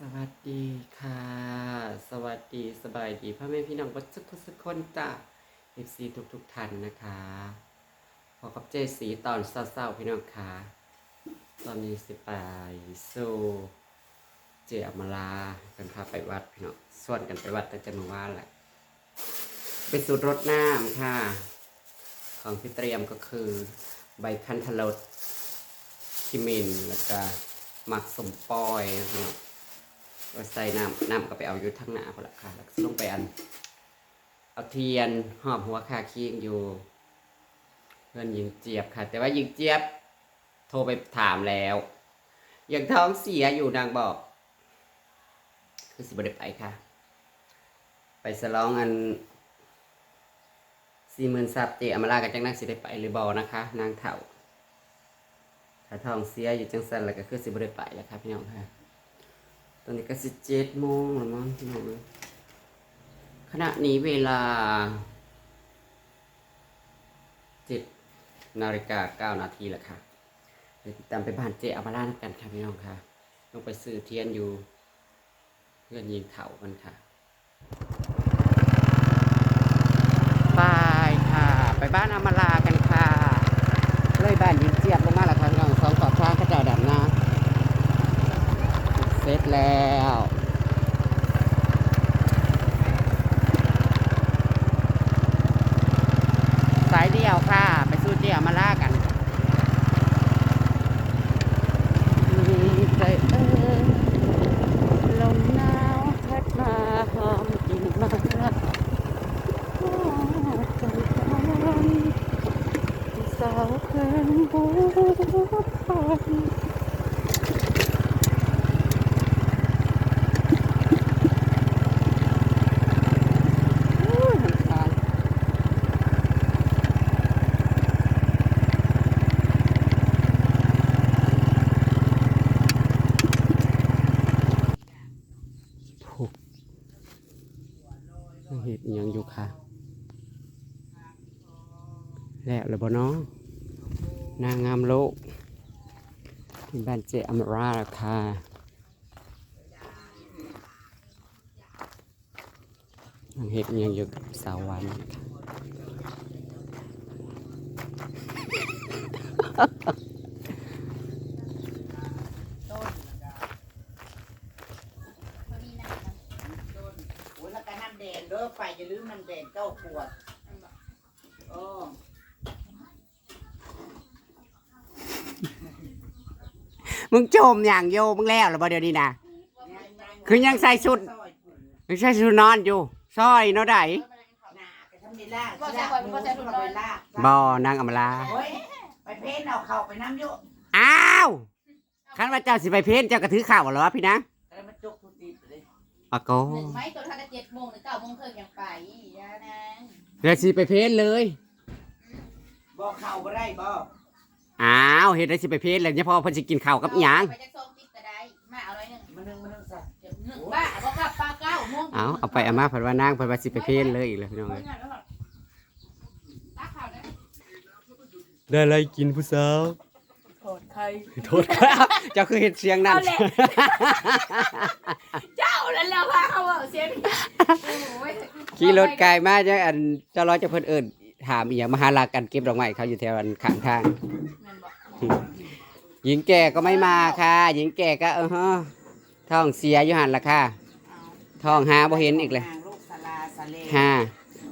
สวัสดีค่ะ สวัสดีสบายดีพ่อแม่พี่น้องทุกทุกทุกคนจ้ะเอฟซีทุกทุกท่านนะคะพอกับเจสีตอนเศร้าๆพี่น้องค่ะ ตอนนี้สิไปสู่เจอมาลากันพาไปวัดพี่น้องส่วนกันไปวัดแต่จะมาว่าแหละเป็นสูตรรดน้ำค่ะ ของที่เตรียมก็คือใบคันทรดขิมินแล้วก็หมักสมปอยนะพี่น้องก็ ใส่น้ำน้ำก็ไปเอาอยู่ทั้งหน้าพอละค่ะแล้วลงไปอัน เอาเทียนหอมหัวคาคีงอยู่ เพื่อนยิงเจี๊ยบค่ะ แต่ว่ายิงเจี๊ยบ โทรไปถามแล้วยังท้องเสียอยู่นางบอก คือสิบเดไปค่ะ ไปสลองอันสี่หมื่นซับเจอมาลากันจังนั่งสิได้ไปหรือบอนะคะ นางเถ่าถ้าท้องเสียอยู่จังสันแล้วก็คือสิบเดไปแล้วค่ะพี่น้องค่ะ ตอนนี้ก็สิเจ็ดโมงแล้วมั้งพี่น้องขณะนี้เวลาเจ็ดนาฬิกาเก้านาทีแล้วค่ะเดี๋ยวติดตามไปบ้านเจ๊อามาล่านกันค่ะพี่น้องค่ะต้องไปซื้อเทียนอยู่ เพื่อนยิงเถากันค่ะบายค่ะ ไปบ้านอามาลากันค่ะ เลยบ้านยิงเจี๊ยบลงมาแล้วค่ะพี่น้องสองต่อช้างก็จะดับหน้า เสร็จ แล้ว สายเดียวค่ะ ไปสู้เดียวมาล่ากันใจเออลมหนาวพัดมาหอมกลิ่นมากันสาวเพื่อนบุญ อู้ยมันขาดถูกเห็ดอิหยังอยู่ค่ะ แล้วเลยบ่เนาะนางงามโลกที่บ้านเจอมราราคานางเห็ดยังอยู่สาววันค่ะ โอ้ยแล้วก็น้ำแดงเด้อไฟอย่าลืมน้ำแดงเก้าขวดโอ้ มึงโจมอย่างโยมึงแล้วหรือบ่เดี๋ยวนี้นะคือยังใส่ชุดซอยปุ๋ยไม่ใช่ชุดนอนอยู่ซอยเนาะไดหน้าก็ทำได้ล่าสิล่าหมูก็ไปล่าบ่นางอำลาโอ้ยไปเพ้นเอาเข่าไปน้ำโยกอ้าวคันว่าเจ้าสิไปเพ้นเจ้าก็ถือข้าวเหรอวะพี่นะแล้วมันจุกทุกทีเลยอะโกหนึ่งไม้ตัวท่านเจ็ดโมงหรือเก้าโมงครึ่งยังไปยานางเดี๋ยวสิไปเพ้นเลยบ่เข่าบ่ได้บ่อ้าวเฮ็ดได้สิไปเพ้นแล้วเนี่ยพอเพิ่นสิกินข้าวกับหยังไปจะส่งติ๊กก็ได้มาเอาร้อยหนึ่งมันนึงมันนึงซะเดี๋ยวหนึ่งบ้าเอากลับปลาเก้าโมงเอาเอาไปเอามาเพิ่นว่านางเพิ่นว่าสิไปเพ้นเลยอีกแล้วพี่น้องเอ้ยตักข่าวได้ได้อะไรกินผู้สาวโทษใครโทษครับเจ้าคือเฮ็ดเสียงนั่นเอาแหละเจ้าแล้วแล้วพาเขาเอาเสียงโอ้ยขี่รถไกลมาจังอันเจ้าร้อยเจะเพิ่นเอิ้นถามอีหยังมาหาลักกันเก็บดอกไม้เขาอยู่แถวอันข้างทางแม่นบอก หญิงแก่ก็ไม่มาค่ะ หญิงแก่ก็เออฮะท้องเสียอยู่หันละค่ะท้องหาบ่เห็นอีกเลยนางลูกสลาสะเลค่ะ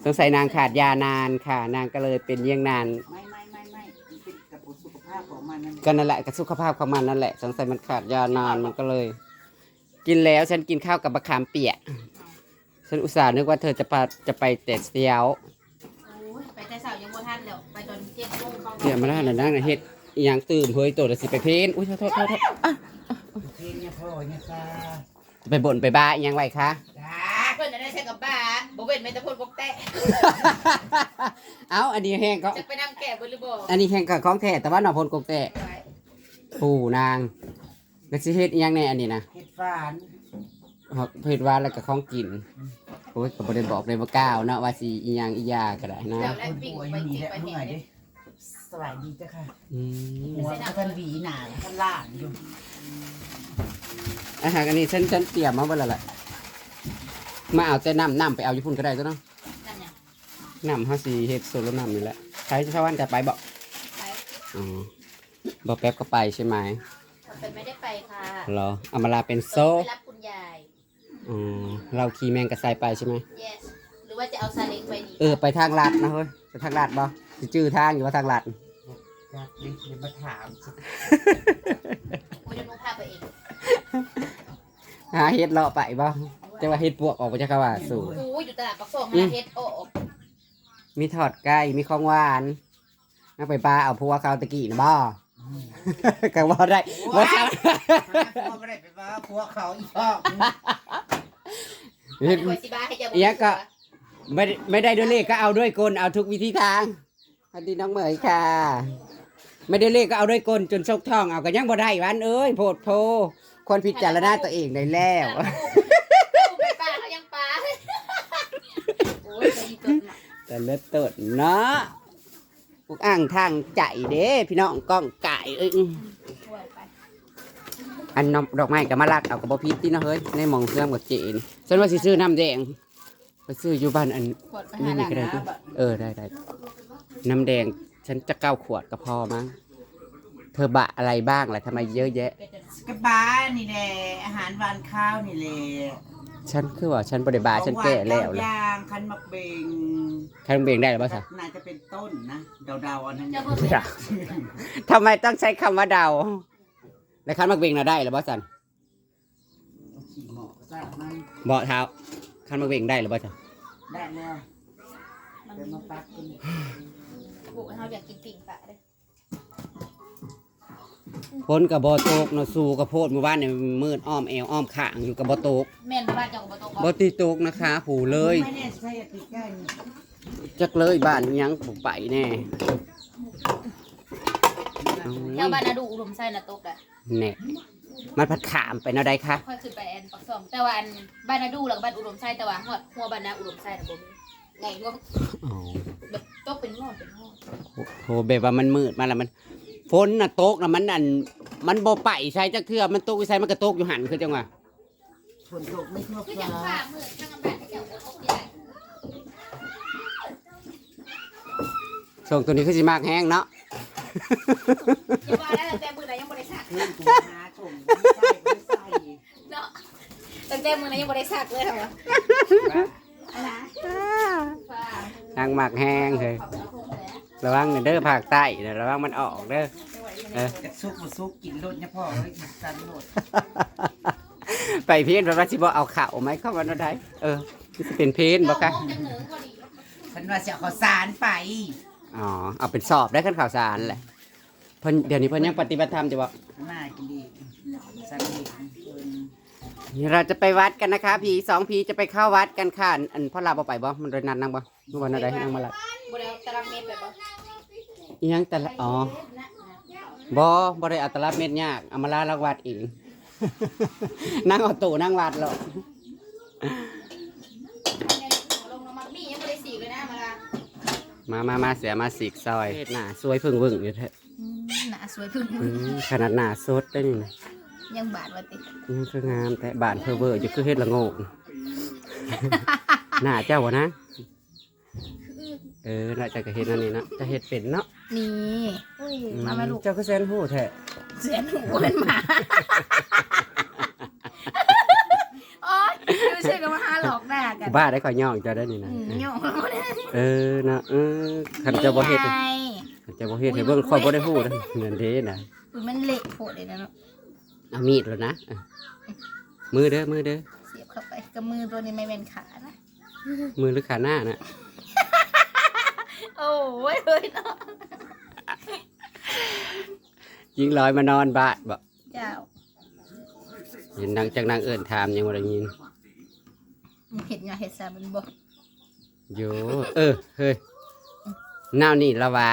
สงสัยนางขาดยานานค่ะ นางก็เลยเป็นเยี่ยงนาน ไม่ไม่ไม่ไม่มันเป็นกระปุกสุขภาพของมันนั่นก็นั่นแหละกับสุขภาพของมันนั่นแหละสงสัยมันขาดยานานมันก็เลย กินแล้วฉันกินข้าวกับมะขามเปียกฉันอุตส่าห์นึกว่าเธอจะไปจะไปเตะเสียวโอ้ยไปแต่เสาร์ยังบ่ทันแล้วไปตอนเจ็ดโมงเขา เดี๋ยวมาได้น่ะนั่งน่ะเฮ็ด อหยังตื่มเฮ้ยตัวเดี๋ยวสิไปเพ้นอุ้ยโทษโทษโทษโทษอะเพลงเนี่ยพ่อเนี่ยจ้าจะไปบ่นไปบ้าอหยังไว้คะ จ้าเพิ่นจะได้ใช้กับบ้าบ่เว้นไม่ตะพูดบกแตะเอ้าอันนี้แห้งก็จะไปนำแก่บ่หรือบ่อันนี้แห้งกับของแท้แต่ว่าหนอพลกกแต่ปู่นางแล้วสิเฮ็ดอีหยังแน่อันนี้นะเห็ดฝานเฮ็ดว่าแล้วก็ของกินโอ้ยก็บ่ได้บอกเลยว่าก้าวเนาะว่าสิอีหยังอียาก็ได้นะ แล้วคแล้วนปิ้งป่วยไปอยู่นี่จิ้แหละไปเมื่แห้อยงดิ สวัสดีจ้ะค่ะอืมหัวก็ท่านหวีหนาท่านล่างอยู่อาหารอันนี้ฉันฉันเตรียมมาเมื่อไรละมาเอาแต่น้ำน้ำไปเอาญี่ปุ่นก็ได้ตัวเนาะนั่นเนี่ยน้ำห้าสีเฮ็ดโซโลน้ำนี่แหละใช้ชาวบ้านจะไปบอกไปอ๋อบอกแป๊บก็ไปใช่ไหมเป็นไม่ได้ไปค่ะเหรอเอามาลาเป็นโซไปรับคุณยาย อ๋อเราขี่แมงกระไซไปใช่ไหม yes หรือว่าจะเอาซาเล้งไปดีเออ ไปทางลัดนะเฮ้ยไปทางลัดบ่สิจื้อทางอยู่ว่าทางลัด อยากเรียนมาถามโอ้ยเดี๋ยวหนุพาไปเองหาเฮ็ดเลาะไปบ่จะว่าเฮ็ดปวกออกไปจากกะว่าสู่โอ้ยอยู่ตลาดปักซองอืมามเฮ็ดโอ้มีทอดไก่มีของหวานนั่งไปปลาเอาพวกเขาตะกี้นะบ่ก็บ่ได้บ่ว้าใช่วไม่ได้ไปว่าพวกเขาอีกพ่อเฮ็ดไปสิบ้าให้เจ้าเอี๊ยะก็ไม่ได้ไม่ได้ด้วยเลขก็เอาด้วยกลเอาทุกวิธีทางสวัสดีน้องเหมยค่ะ ไม่ได้เลขก็เอาด้วยกลจนซกทองเอาก็ยังบ่ได้หวันเอ้ยโพดโพคนพิจารณาตัวเองได้แล้วไปป้าเขายังป้าโอ้ยไปดีตัวหนักแต่เลิศเติดเนาะพวกอ่างทางใจเด้พี่น้องก้องไก่เอ้ยโอ้ยไปอันนอกดอกไม้ก็มาลัดเอากระบอกพีที่เนาะเฮ้ยในหมองเครื่องกับเจนี่ฉันว่าสิซื้อน้ำแดงไปซื้ออยู่บ้านอัน ขวดไปนี่หาหนี่ลังก็ได้นะนะเออได้ได้น้ำแดง ฉันจะเก้าขวดก็พอมั้ง เธอบะอะไรบ้างล่ะทำไมเยอะแยะ กระบ้านนี่แหละอาหารหวานข้าวนี่แหละฉันคือว่าฉันบริบาฉันแก่แล้วของหานเลยเก้าอย่างคันมักเบงใครเบ่งได้หรือเปล่าจ๊ะน่าจะเป็นต้นนะเดาๆอันนั้นเจ้าเพิ่งไปทำไมต้องใช้คำว่าเดา แล้วคันมักเบ่งน่ะได้หรือเปล่าสันขี่หมอซะมันเบาะเท้าคันมักเบ่งได้หรือเปล่าจ๊ะได้แล้วมันเดี๋ยวมาปักกัน ปลูกให้เขาอยากกินปิ่งปลาเลยพ้นกับบอโตกเนาะสู่กับโพดเมื่อวานเนี่ยมืดอ้อมแอวอ้อมข้างอยู่กับบอโตกแม่นบ้านเจ้าก็บ่ตรงบอตีโตกนะคะผูเลยไม่แน่ใช่ติดกันจักเลยบ้านยังผูไปแน่เอาแถวบ้านนาดูอุดมไส้นาตกอะแน่มันพัดขามไปเนาะได้ค่ะค่อยขึ้นไปแอนปักซองแต่ว่าอันบ้านนาดูแล้วก็บ้านอุดมไส้แต่ว่าฮอดหัวบ้านนาอุดมไส้น่ะบ่มีไงงวอ๋อ ตกเป็นงอเป็นงอโหแบบว่ามันมืดมาแล้วมันฝนน่ะตกนะมันอันมันบ่ไปใช่จักเทื่อมันตกอยู่ใส่มันก็ตกอยู่หันคือจังหวะฝนตกไม่ทั่วคือฟ้จังฟ้าามืดทางบ้านที่เจ้าตกที่ไหนส่งตัวนี้คือสิมากแห้งเนาะอย่าว่าแล้วแต่มือไหนยังบ่ได้สักเพื่อนกูหาชมไม่ใช่ไม่ใส่เนาะแต่แต่มือไหนยังบ่ได้สักเลยเหรอวะอะไรฟ้า นางหมากแห้งเลยขอบคุณคงแล้วระวังเด้อภาคใต้เด้อระวังมันออกเด้อเออกระซุกมาซุกกินรถเนี่ยพ่อเฮ้ยกินสันรถไปเพี้ยนเพราะว่าสิบ่เอาข้าวไหมเข้ามาเนาะได้เออสิเป็นเพี้ยนบ่คะเรามองจากเหนือพอดีฉันว่าจะเอาข้าวสารไปอ๋อเอาเป็นสอบได้ขั้นข่าวสารแหละเพิ่นเดี๋ยวนี้เพิ่นยังปฏิบัติธรรมอยู่บ่น่ากินดีสันเห็นเพิ่นนี่เราจะไปวัดกันนะคะผีสองผีจะไปเข้าวัดกันค่ะอันพ่อลาบ่ไปบ่มันโดยนัดนั่งบ่เมื่อ วันอะไรนั่งมาละบ่ได้เอาตารางเมตรไปบ่อีหยังแต่ละอ๋อนะบ่บ่ได้อัตลับเม็ดยากเอามาลาลักวัดเองนั่งเอาตู้นั่งวัดหรอกลงน้ำมันมียังบ่ได้สีเลยนะมาละมามามาเสียมาสีกซอยหน้าสวยเพิ่งเบิ่งอยู่เถอะหน้าสวยพึ่งอืมขนาดหน้าสดได้นี่นะยังบาดว่าติอืมคืองามแต่บานเพอเวอร์อยู่คือเฮ็ดละโงก หน้าเจ้าวะนะ เออน่าจะก็เฮ็ดอันนี้นะจะเฮ็ดเป็นเนาะนี่อุ้ยมามาลูกเจ้าก็แซนหูแท้เสียนหูเป็นหมาโอ๊ยดูสิก็มาหาหลอกหน้ากันบ้าได้ข่อยย่องเจ้าได้นี่นะอืมโยงแล้วบ่ได้เออนะเออคันเจ้าบ่เฮ็ดคันเจ้าบ่เฮ็ดให้เบิ่งข่อยบ่ได้ฮู้นะเงินเด้นะอุ้ยมันเละโผล่เลยนะเนาะเอามีดแล้วนะอะมือเด้อมือเด้อเสียบเข้าไปกับมือตัวนี้ไม่เป็นขานะมือหรือขาหน้านะ โอ้ยเลยเนาะยิงลอยมานอนบ้านบ่เจ้าเห็นนางจากนางเอิ้นถามยังบ่ได้ยินมึงเห็นงาเห็ดซามันบอกโยเออเฮ้ยนาวนี่ละวะ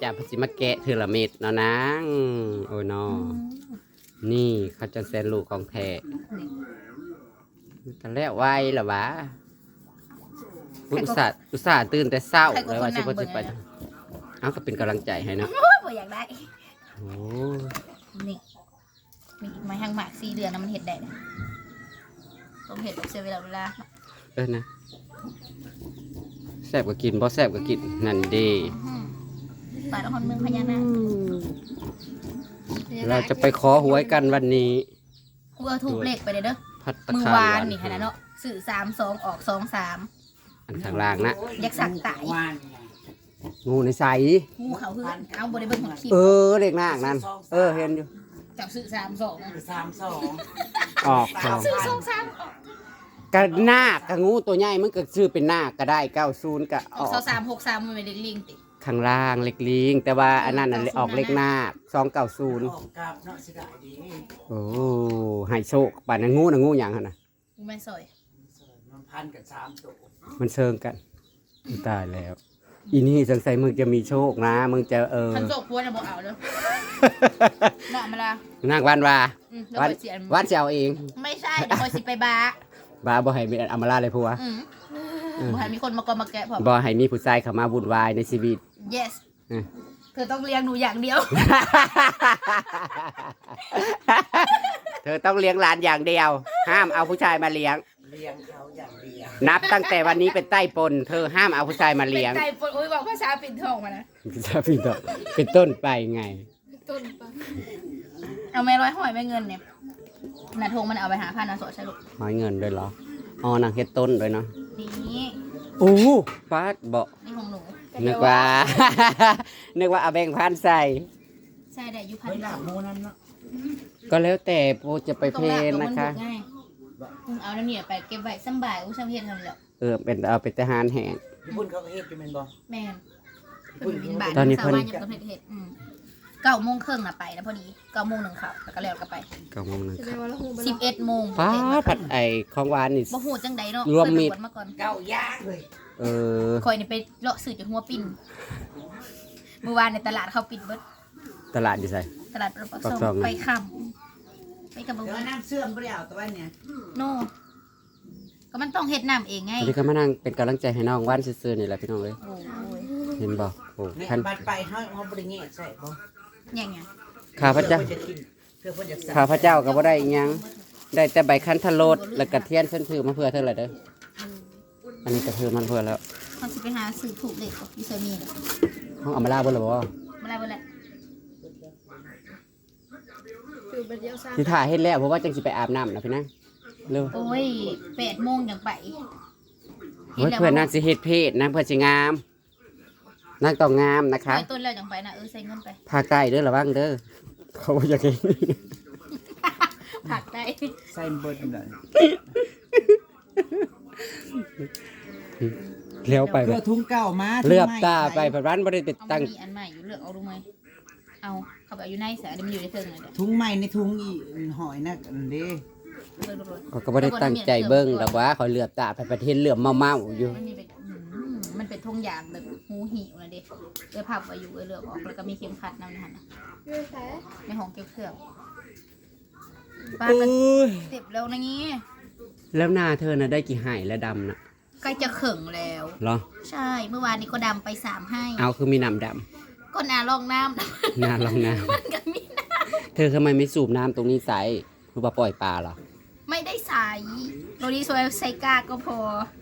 จะพสิมาแกะเทอละเม็ดเนาะนางโอ้ยนอนี่เขาจะแซนลูกของแท้แต่แล้วไวละวะ อุตส่าห์อุตส่าห์ตื่นแต่เศร้าเลยว่าสิบ่สิไปเอาก็เป็นกำลังใจให้เนาะโอ้ยบ่อยากได้ โอ้นี่ มีไม้หางหมากสี่เดือนนะมันเห็ดได้นะต้องเห็ดเสียเวลาเวลาเออนะแซ่บก็กินบ่แซ่บก็กินนั่นเดีอืมป่าละครเมืองพญานาคเราจะไปขอหวยกันวันนี้กูเอาถูกเลขไปเลยเด้อพัตตามือคารวานนี่ขนาดเนาะสื่อสามสองออกสองสาม อันข้างล่างนะอยากสั่งตายวานไงงูในใสงูเขาคือเอาบริเวณของขีดเออเด็กนากนั่นเออเห็นอยู่จับสื่อสามสองสามสองออกสองสื่อสองสามออกกระหน้ากกระงูตัวใหญ่มันก็ชื่อเป็นหน้าก็ได้เก้าศูนย์ก็ออออกกสองสามหกสามมันเป็นเด็กลิงติข้างล่างเล็กลิงแต่ว่าอันนั้นน่ะออกเล็กหน้าสองเก้าศูนย์ออกกับเนาะสิได้ดีโอ้ให้โชคป่านนั้นงูนะงูอย่างหั่นน่ะกูไม่ซอยมันพันกับสามตัว มันเชิงกันตายแล้ว อีนี่สงสัยมึงจะมีโชคนะ มึงจะเออขันโศกพวนจะบอกเอาเลยเนาะมาละนางวันว่าอืมแล้ววันคอยเสียวันจะเอาเอง ไม่ใช่เดี๋ยวคอยสิไปบาร์บาบ่ให้มีอัมมาลาเลยพัวอืมบ่ให้มีคนมากอมาแกะผม บ่ให้มีผู้ชายเข้ามาวุ่นวายในชีวิต yes อืม เธอต้องเลี้ยงหนูอย่างเดียว เธอต้องเลี้ยงหลานอย่างเดียว ห้ามเอาผู้ชายมาเลี้ยง เลี้ยงเขาอย่างเดียวนับตั้งแต่วันนี้เป็นใต้ปนเธอห้ามเอาผู้ชายมาเลี้ยงเป็นใจปนโอ้ยบอกภาษาปิ่นทองมานะจะเป็นต้นเป็นต้นไปไง ต้นปะเอาแม่ร้อยหอยแม่เงินเนี่ยนาทงมันเอาไปหาผ้านาสดใช่ลูกหอยเงินด้วยเหรออ๋อนางเฮ็ดต้นด้วยเนาะนี่โอ้ฟาดบ่นี่ของหนูนึกว่า นึกว่าเอาแบงค์พันใส่ ใช่ได้อยุพันเฮ้ยหลับมูนั่นเนาะก็แล้วแต่โปรจะไปตรเพงหลัลงนตรงมันะนคะบุกง่าย อืมเอาน้ำเนี่ยไปเก็บไว้สำบายอุ้ยช่างเพียรทำเลยเออเป็นเอาไปทหารแห่งญี่ปุ่นเขาก็เฮ็ดอยู่แม่นบ่แม่นเพิ่นบินบาทตอนนี้สาวเพิ่นบ้านยังต้องเฮ็ดเฮ็ดอืมเก้าโมงครึ่งน่ะไปนะพอดีเก้าโมงหนึ่งเขาแล้วก็แล้วก็ไปเก้าโมงหนึงแสดงว่าเราหูไปสิบเอ็ดโมงฟ้าผัดไอของหวานนี่ บ่หูจังใดเนาะรวมมิตรเคยไปบวชมาก่อนเก้าย่างเลยเออ คอยนี่ไปเลาะสื่อจนหัวปิ้นเมื่อวานในตลาดเขาปิดเบิดตลาดอยู่ใส่ตลาดประปากสช่องงไปค่ำ ไปกับบ่เดี๋ยวมีน้ำเสื่อมบ่ได้เอาตัวเนี่ยโน่ก็มันต้องเฮ็ดน้ำเองไงวันนี้ก็มานั่งเป็นกำลังใจให้น้องหว่านซื่อๆนี่แหละพี่น้องเลยโอ้ยเห็นบ่โอ้เนี่ยท่านบัดไปเฮาเฮาบ่ได้แงะใส่บ่ยังไงข้าพเจ้าเพื่อพิ่นจะกินเพื่อเพิ่นจะสั่งข้าพเจ้าก็บ่ได้อิหยัง ได้แต่ใบคันทะโลดแล้วก็เทียนเส้นถือมาเพื่อเท่าไหร่เด้ออันนี้ก็ถือมันเพื่อแล้วเขาสิไปหาซื้อถูกเด็กกับยูเซอร์มีเนี่ยห้องเอามาลาบ่ล่ะบ่เมื่อไรเมื่อไร คื อเป็นเดียวซ้สิถ่ายเฮ็ดแล้วเพราะว่าจังสิไปอาบน้ำนะพี่นะเร็วโอ้ยแปดโมงยังไปเฮ้ยเพื่อนนางสิเฮ็ดเพศนางเพื่อสิงามนางต้องงามนะคะ ไปต้นแล้วยังไปนะเออใส่เงินไปพาใกล้เด้อระวังเด้อเขาบ่อยากเห็นผักได้ใส่เบิดเลยเลี้ยวไปแบเพื่อบทุงเก่ามาเลือบตาไปแบบนั้นบ่ได้ไปเอาตั้มางมีอันใหม่อยู่เลือกเอาดูไหม เอาเข้าไปเอาอยู่ในสายเดี๋ยวมันอยู่ในเทิงเลยเดี๋ยวทุงใหม่ในทุงอีหอยน่ะอันเด้เบิ่งดูเลยเขาก็บ่ได้ตั้งใจเบิ่งดอกว่าเขาเหลือบตาไปประเทศเหลือบเมาๆอยู่มันมีเป็นอืมมันเป็นทงยางแบบหูหิวนะเด็กเลยพับไว้อยู่เลยเลือกออกแล้วก็มีเข็มขัดนำนะฮะำเรื่องแท้ในห้องเก็บเครื่องป้าโอ้ก็ยเจ็บแล้วนะงี้แล้วหน้าเธอน่ะได้กี่ไหและดำน่ะใกล้จะเข่งแล้ว เหรอ ใช่เมื่อวานนี้ก็ดำไปสามให้เอาคือมีน้ำดำ ก็นาลองน้ำนะหน้าลองน้มันก็มีน้ำเธอทำไมไม่สูบน้ำตรงนี้ใส่คือว่าปล่อยปลาเหรอำไม่ได้ใส่โรดีโซยใส่กาก็พอ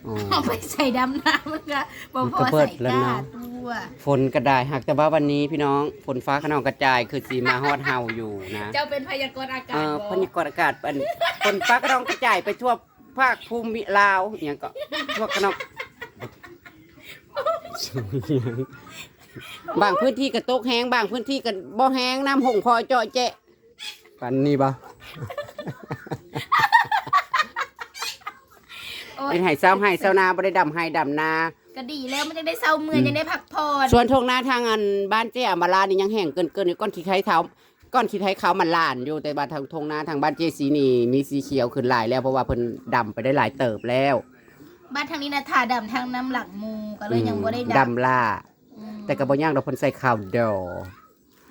อ๋อเอาไปใส่ดำน้ำมันก็บ่พอก็เบิดใส่แล้วกาเนาะ ตัวฝนกระดายหักแต่ว่าวันนี้พี่น้องฝนฟ้าขนองกระจายคือสีมาฮอดเฮาอยู่นะเจ้าเป็นพยากรณ์อาเอกาศอบ่พยากรณ์อากาศเป็นฝนฟ้าขนองกระจายไปทั่วภาคภูมิลาวอหย่างก็ทั่วขนอง บางพื้นที่ก็ตกแห้งบางพื้นที่ก็บ่แห้งน้ำหงพอเจาะเจะปันนี้บ่โอ๊ยเป็นไห้เศร้าไห้เศร้านาบ่ได้ดำไห้ดำนา ก็ดีแล้วมันจะได้เศร้าเมื่อยจะได้พักผ่อนส่วนทงหน้าทางอันบ้านเจ้อามาลานี่ยังแห้งเกินเกินอยู่ก้อนขี้ไข่เท้าก้อนขี้ไข่ขาวมันลานอยู่แต่บ้านทางทงหน้าทางบ้านเจสีนี่มีสีเขียวขึ้นหลายแล้วเพราะว่าเพิ่นดำไปได้หลายเติบแล้วบ้านทางนี้นะทาดำทางน้ำหลังมูก็เลยยังบ่ได้ดำ ดำล่าอืม แต่ก็บ่ย่างดอกเพิ่นใส่ข้าวดอ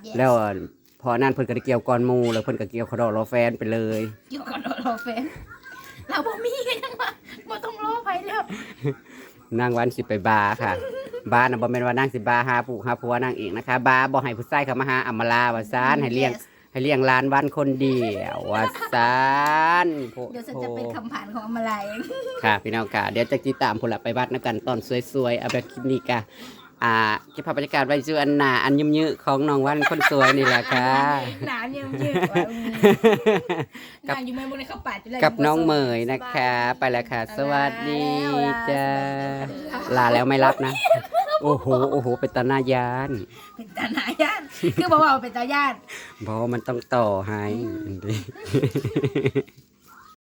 Yes แล้วอันพอนั้นเพิ่นก็ได้เกี่ยวก้อนหมูแล้วเพิ่นก็เกี่ยวขาวดอกรอแฟนไปเลยอยู่ก่อนรอรอแฟนเราบ่มีกันยังว่าบ่ต้องรอไปแล้วนางวันสิไปบาร์ค่ะ บาร์น่ะบ่แม่นว่านางสิบาร์หาผู้หาผัวนางเองนะคะ บาร์บ่ให้ผู้ชายเข้ามาหาอำมาลาว่าซานให้เลี้ยง Yes ให้เลี้ยงหลานวันคนเดียวว่าซานโพเดี๋ยวฉันโพจะเป็นคำผ่านของอมลายค่ะ พี่น้องค่ะ เดี๋ยวจะติดตามผลลัพธ์ไปวัดนะกันตอนสวยๆเอาแบบคลิปนี้กะ อ่าเก็บภาพบรรยากาศไว้สู่อันหนาอันยิ้มยืๆของน้องวันคนสวยนี่แหละค่ะ หนามยืมยืดนางอยู่เมืองบนเขาป่าดอยู่เลยกับน้องเหมยนะคะ ไปแล้วค่ะ สวัสดีจ้าลาแล้วไม่รับนะ โอ้โหโอ้โหเป็นตาหนายานเป็นตาหนาย่านคือบอกว่าเป็นตาย่านบอกว่ามันต้องต่อให้